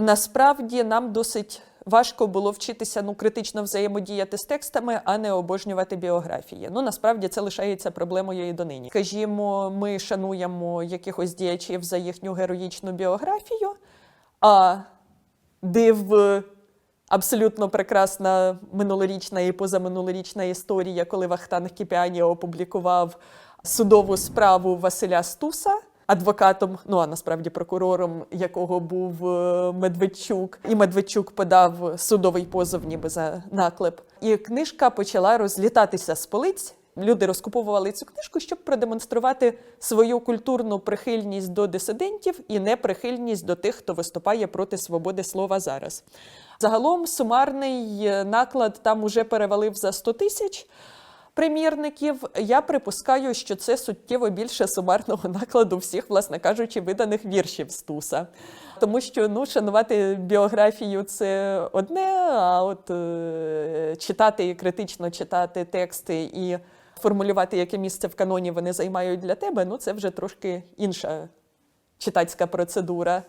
Насправді нам досить важко було вчитися ну, критично взаємодіяти з текстами, а не обожнювати біографії. Ну насправді це лишається проблемою і донині. Скажімо, ми шануємо якихось діячів за їхню героїчну біографію, а див абсолютно прекрасна минулорічна і позаминулорічна історія, коли Вахтанг Кіпіані опублікував судову справу Василя Стуса. Адвокатом, ну а насправді прокурором, якого був е, Медведчук, і Медведчук подав судовий позов, ніби за наклеп. І книжка почала розлітатися з полиць. Люди розкуповували цю книжку, щоб продемонструвати свою культурну прихильність до дисидентів і неприхильність до тих, хто виступає проти свободи слова зараз. Загалом сумарний е, наклад там уже перевалив за 100 тисяч примірників. Я припускаю, що це суттєво більше сумарного накладу всіх, власне кажучи, виданих віршів Стуса. Тому що ну, шанувати біографію це одне, а от е, читати і критично читати тексти і формулювати, яке місце в каноні вони займають для тебе, ну це вже трошки інша читацька процедура.